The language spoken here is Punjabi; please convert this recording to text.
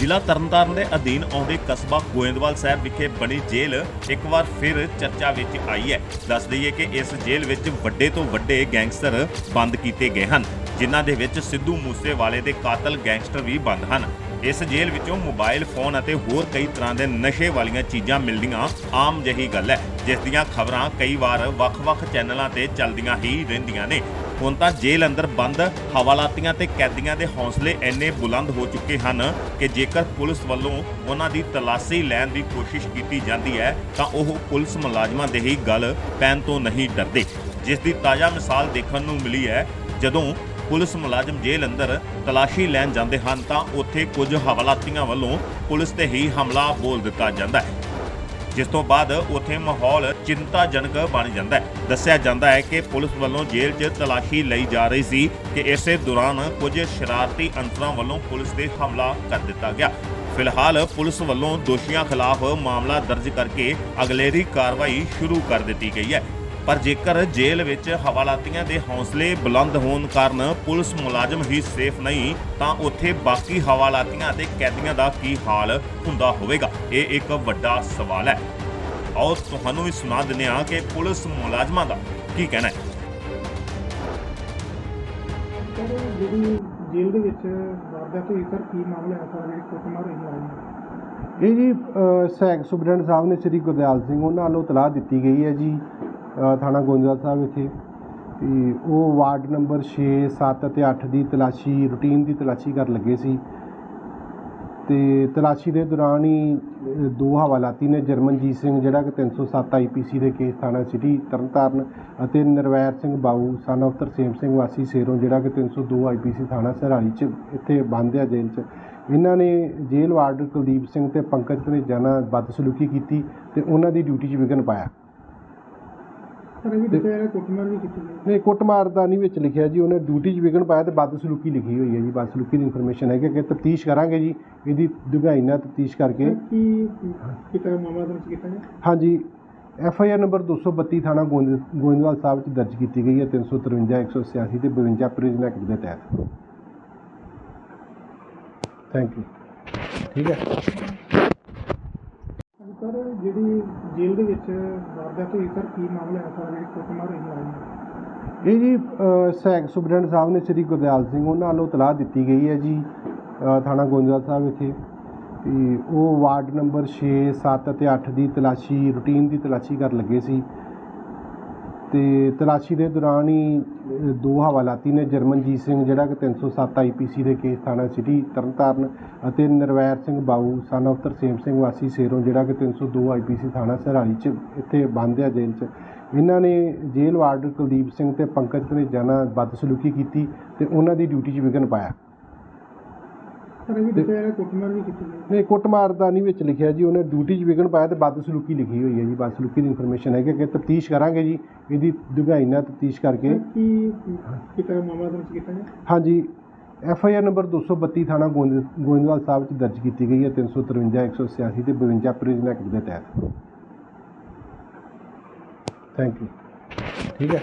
ਜ਼ਿਲ੍ਹਾ ਤਰਨਤਾਰਨ ਦੇ ਅਧੀਨ ਆਉਂਦੇ ਕਸਬਾ ਗੋਇੰਦਵਾਲ ਸਾਹਿਬ ਵਿਖੇ ਬਣੀ ਜੇਲ੍ਹ ਇੱਕ ਵਾਰ ਫਿਰ ਚਰਚਾ ਵਿੱਚ ਆਈ ਹੈ। ਦੱਸ ਦਈਏ ਕਿ ਇਸ ਜੇਲ੍ਹ ਵਿੱਚ ਵੱਡੇ ਤੋਂ ਵੱਡੇ ਗੈਂਗਸਟਰ ਬੰਦ ਕੀਤੇ ਗਏ ਹਨ, ਜਿਨ੍ਹਾਂ ਦੇ ਵਿੱਚ ਸਿੱਧੂ ਮੂਸੇਵਾਲੇ ਦੇ ਕਾਤਲ ਗੈਂਗਸਟਰ ਵੀ ਬੰਦ ਹਨ। ਇਸ ਜੇਲ੍ਹ ਵਿੱਚੋਂ ਮੋਬਾਈਲ ਫੋਨ ਅਤੇ ਹੋਰ ਕਈ ਤਰ੍ਹਾਂ ਦੇ ਨਸ਼ੇ ਵਾਲੀਆਂ ਚੀਜ਼ਾਂ ਮਿਲਦੀਆਂ ਆਮ ਜਹੀ ਗੱਲ ਹੈ, ਜਿਸ ਦੀਆਂ ਖਬਰਾਂ ਕਈ ਵਾਰ ਵੱਖ-ਵੱਖ ਚੈਨਲਾਂ ਤੇ ਚੱਲਦੀਆਂ ਹੀ ਰਹਿੰਦੀਆਂ ਨੇ। ਹੁਣ ਤਾਂ ਜੇਲ੍ਹ ਅੰਦਰ ਬੰਦ, ਹਵਾਲਾਤੀਆਂ ਤੇ ਕੈਦੀਆਂ ਦੇ ਹੌਸਲੇ ਇੰਨੇ ਬੁਲੰਦ ਹੋ ਚੁੱਕੇ ਹਨ ਕਿ ਜੇਕਰ ਪੁਲਿਸ ਵੱਲੋਂ ਉਹਨਾਂ ਦੀ ਤਲਾਸ਼ੀ ਲੈਣ ਦੀ ਕੋਸ਼ਿਸ਼ ਕੀਤੀ ਜਾਂਦੀ ਹੈ, ਤਾਂ ਉਹ ਪੁਲਿਸ ਮੁਲਾਜ਼ਮਾਂ ਦੇ ਹੀ ਗੱਲ ਪੈਣ ਤੋਂ ਨਹੀਂ ਡਰਦੇ। ਜਿਸ ਦੀ ਤਾਜ਼ਾ ਮਿਸਾਲ ਦੇਖਣ ਨੂੰ ਮਿਲੀ ਹੈ, ਜਦੋਂ ਪੁਲਿਸ ਮੁਲਾਜ਼ਮ ਜੇਲ੍ਹ ਅੰਦਰ ਤਲਾਸ਼ੀ ਲੈਣ ਜਾਂਦੇ ਹਨ ਤਾਂ ਉੱਥੇ ਕੁਝ ਹਵਾਲਾਤੀਆਂ ਵੱਲੋਂ ਪੁਲਿਸ ਤੇ ਹੀ ਹਮਲਾ ਬੋਲ ਦਿੱਤਾ ਜਾਂਦਾ ਹੈ। ਜਿਸ ਤੋਂ ਬਾਅਦ ਉੱਥੇ ਮਾਹੌਲ ਚਿੰਤਾਜਨਕ ਬਣ ਜਾਂਦਾ ਹੈ। ਦੱਸਿਆ ਜਾਂਦਾ ਹੈ ਕਿ ਪੁਲਿਸ ਵੱਲੋਂ ਜੇਲ੍ਹ 'ਚ ਤਲਾਸ਼ੀ ਲਈ ਜਾ ਰਹੀ ਸੀ ਕਿ ਇਸੇ ਦੌਰਾਨ ਕੁਝ ਸ਼ਰਾਰਤੀ ਅੰਸਰਾਂ ਵੱਲੋਂ ਪੁਲਿਸ ਤੇ ਹਮਲਾ ਕਰ ਦਿੱਤਾ ਗਿਆ। ਫਿਲਹਾਲ ਪੁਲਿਸ ਵੱਲੋਂ ਦੋਸ਼ੀਆਂ ਖਿਲਾਫ ਮਾਮਲਾ ਦਰਜ ਕਰਕੇ ਅਗਲੇਰੀ ਕਾਰਵਾਈ ਸ਼ੁਰੂ ਕਰ ਦਿੱਤੀ ਗਈ ਹੈ। ਪਰ ਜੇਕਰ ਜੇਲ੍ਹ ਵਿੱਚ ਹਵਾਲਾਤੀਆਂ ਦੇ ਹੌਸਲੇ ਬੁਲੰਦ ਹੋਣ ਕਾਰਨ ਪੁਲਿਸ ਮੁਲਾਜ਼ਮ ਹੀ ਸੇਫ ਨਹੀਂ ਤਾਂ ਉੱਥੇ ਬਾਕੀ ਹਵਾਲਾਤੀਆਂ ਅਤੇ ਕੈਦੀਆਂ ਦਾ ਕੀ ਹਾਲ ਹੁੰਦਾ ਹੋਵੇਗਾ? ਇਹ ਇੱਕ ਵੱਡਾ ਸਵਾਲ ਹੈ। ਆਓ ਤੁਹਾਨੂੰ ਵੀ ਸੁਣਾ ਦਿੰਦੇ ਹਾਂ ਕਿ ਪੁਲਿਸ ਮੁਲਾਜ਼ਮਾਂ ਦਾ ਕੀ ਕਹਿਣਾ ਹੈ। ਜਿਹੜੀ ਜੇਲ੍ਹ ਦੇ ਵਿੱਚ ਵਾਰਦਾਤ ਹੋਈ ਸਰ ਕੀ ਮਾਮਲਾ ਹੈ? ਸਰ ਜਿਹੜੀ ਕੁੱਟਮਾਰ ਹੋਈ ਹੈ ਇਹ ਜੀ ਅ, ਸਹਾਇਕ ਸੁਪਰਡੈਂਟ ਸਾਹਿਬ ਨੇ ਸ੍ਰੀ ਗੁਰਦਿਆਲ ਸਿੰਘ ਉਹਨਾਂ ਵੱਲੋਂ ਤਲਾਹ ਦਿੱਤੀ ਗਈ ਹੈ ਜੀ। ਥਾਣਾ ਗੋਇੰਦਵਾਲ ਸਾਹਿਬ ਵਿਖੇ ਤੇ ਉਹ ਵਾਰਡ ਨੰਬਰ 6 7 ਅਤੇ 8 ਦੀ ਤਲਾਸ਼ੀ ਰੂਟੀਨ ਦੀ ਤਲਾਸ਼ੀ ਕਰਨ ਲੱਗੇ ਸੀ। ਤੇ ਤਲਾਸ਼ੀ ਦੇ ਦੌਰਾਨ ਹੀ ਅ, ਦੋ ਹਵਾਲਾਤੀ ਨੇ ਜਰਮਨਜੀਤ ਸਿੰਘ ਜਿਹੜਾ ਕਿ 307 ਆਈਪੀਸੀ ਦੇ ਕੇਸ ਥਾਣਾ ਸਿਟੀ ਤਰਨਤਾਰਨ ਅਤੇ ਨਿਰਵੈਰ ਸਿੰਘ ਬਾਊ ਸਨ of ਤਰਸੇਮ ਸਿੰਘ ਵਾਸੀ ਸੇਰੋਂ ਜਿਹੜਾ ਕਿ 302 ਆਈਪੀਸੀ ਥਾਣਾ ਸਰਹਾਲੀ ਚ ਇੱਥੇ ਬੰਦ ਆ ਜੇਲ੍ਹ ਚ। ਇਹਨਾਂ ਨੇ ਜੇਲ੍ਹ ਵਾਰਡ ਕੁਲਦੀਪ ਸਿੰਘ ਤੇ ਪੰਕਜ ਧਨੇਜਾ ਨਾਲ ਬਦਸਲੂਕੀ ਕੀਤੀ ਤੇ ਉਹਨਾਂ ਦੀ ਡਿਊਟੀ 'ਚ ਵਿਘਨ ਪਾਇਆ। ਸਰ ਇਹ ਵੀ ਦੱਸਿਆ ਜਾ ਰਿਹਾ ਕੁੱਟਮਾਰ ਵੀ ਕੀਤੀ ਗਈ? ਨਹੀਂ ਕੁੱਟਮਾਰ ਦਾ ਨਹੀਂ ਵਿੱਚ ਲਿਖਿਆ ਜੀ। ਉਹਨੇ ਡਿਊਟੀ 'ਚ ਵਿਘਨ ਪਾਇਆ ਤੇ ਬਦਸਲੂਕੀ ਲਿਖੀ ਹੋਈ ਹੈ ਜੀ। ਬਦਸਲੂਕੀ ਦੀ ਇਨਫੋਰਮੇਸ਼ਨ ਹੈ ਕਿ ਤਫਤੀਸ਼ ਕਰਾਂਗੇ ਜੀ। ਇਹਦੀ ਡੂੰਘਾਈ ਨਾਲ ਤਫਤੀਸ਼ ਕਰਕੇ। ਸਰ ਕੀ ਕਿਤਾ ਮਾਮਲਾ ਦਰਜ ਕੀਤਾ ਗਿਆ? ਹਾਂਜੀ। ਐਫ ਆਈ ਆਰ ਨੰਬਰ 232 ਥਾਣਾ ਗੋਇੰਦ ਗੋਇੰਦਵਾਲ ਸਾਹਿਬ 'ਚ ਦਰਜ ਕੀਤੀ ਗਈ ਹੈ 353 186 ਤੇ 52 ਪ੍ਰਿਜ਼ਨ ਐਕਟ ਦੇ ਤਹਿਤ। ਥੈਂਕ ਯੂ ਠੀਕ ਹੈ। ਸਰ ਜਿਹੜੀ ਜੇਲ੍ਹ ਦੇ ਵਿੱਚ ਵਾਰਦਾਤ ਹੋਈ ਸਰ ਕੀ ਮਾਮਲਾ ਹੈ? ਸਰ ਜਿਹੜੀ ਕੁੱਟਮਾਰ ਹੋਈ ਹੈ ਇਹ ਜੀ ਅ, ਸਹਾਇਕ ਸੁਪਰਡੈਂਟ ਸਾਹਿਬ ਨੇ ਸ੍ਰੀ ਗੁਰਦਿਆਲ ਸਿੰਘ ਉਹਨਾਂ ਵੱਲੋਂ ਤਲਾਹ ਦਿੱਤੀ ਗਈ ਹੈ ਜੀ ਅ, ਥਾਣਾ ਗੋਇੰਦਵਾਲ ਸਾਹਿਬ ਵਿਖੇ। ਤੇ ਉਹ ਵਾਰਡ ਨੰਬਰ 6 7 ਅਤੇ 8 ਦੀ ਤਲਾਸ਼ੀ ਰੂਟੀਨ ਦੀ ਤਲਾਸ਼ੀ ਕਰਨ ਲੱਗੇ ਸੀ। ਤੇ ਤਲਾਸ਼ੀ ਦੇ ਦੌਰਾਨ ਹੀ ਅ, ਦੋ ਹਵਾਲਾਤੀ ਨੇ ਜਰਮਨਜੀਤ ਸਿੰਘ ਜਿਹੜਾ ਕਿ 307 ਆਈਪੀਸੀ ਦੇ ਕੇਸ ਥਾਣਾ ਸਿਟੀ ਤਰਨਤਾਰਨ ਅਤੇ ਨਿਰਵੈਰ ਸਿੰਘ ਬਾਊ ਸਨ of ਤਰਸੇਮ ਸਿੰਘ ਵਾਸੀ ਸੇਰੋਂ ਜਿਹੜਾ ਕਿ 302 ਆਈਪੀਸੀ ਥਾਣਾ ਸਰਹਾਲੀ ਚ ਇੱਥੇ ਬੰਦ ਆ ਜੇਲ੍ਹ ਚ। ਇਹਨਾਂ ਨੇ ਜੇਲ੍ਹ ਵਾਰਡ ਕੁਲਦੀਪ ਸਿੰਘ ਤੇ ਪੰਕਜ ਨੇ ਨਾਲ ਬਦਸਲੂਕੀ ਕੀਤੀ ਤੇ ਉਹਨਾਂ ਦੀ ਡਿਊਟੀ 'ਚ ਵਿਘਨ ਪਾਇਆ। ਕੁੱਟਮਾਰ ਵੀ ਕੀਤੀ ਗਈ। ਨਹੀਂ ਕੁੱਟਮਾਰ ਦਾ ਨਹੀਂ ਵਿੱਚ ਲਿਖਿਆ ਜੀ। ਉਹਨੇ ਡਿਊਟੀ 'ਚ ਵਿਘਨ ਪਾਇਆ ਤੇ ਬਦਸਲੂਕੀ ਲਿਖੀ ਹੋਈ ਹੈ ਜੀ। ਬਦਸਲੂਕੀ ਦੀ ਇਨਫੋਰਮੇਸ਼ਨ ਹੈ ਕਿ ਤਫਤੀਸ਼ ਕਰਾਂਗੇ ਜੀ। ਇਹਦੀ ਡੂੰਘਾਈ ਨਾਲ ਤਫਤੀਸ਼ ਕਰਕੇ। ਸਰ ਕੀ ਕਿਤਾ ਮਾਮਲਾ ਦਰਜ ਕੀਤਾ ਗਿਆ? ਹਾਂਜੀ। ਐਫ ਆਈ ਆਰ ਨੰਬਰ 232 ਥਾਣਾ ਗੋਇੰਦ ਗੋਇੰਦਵਾਲ ਸਾਹਿਬ 'ਚ ਦਰਜ ਕੀਤੀ ਗਈ ਹੈ। 353 186 ਤੇ 52 ਪ੍ਰਿਜ਼ਨ ਐਕਟ ਦੇ ਤਹਿਤ। ਥੈਂਕ ਯੂ ਠੀਕ ਹੈ।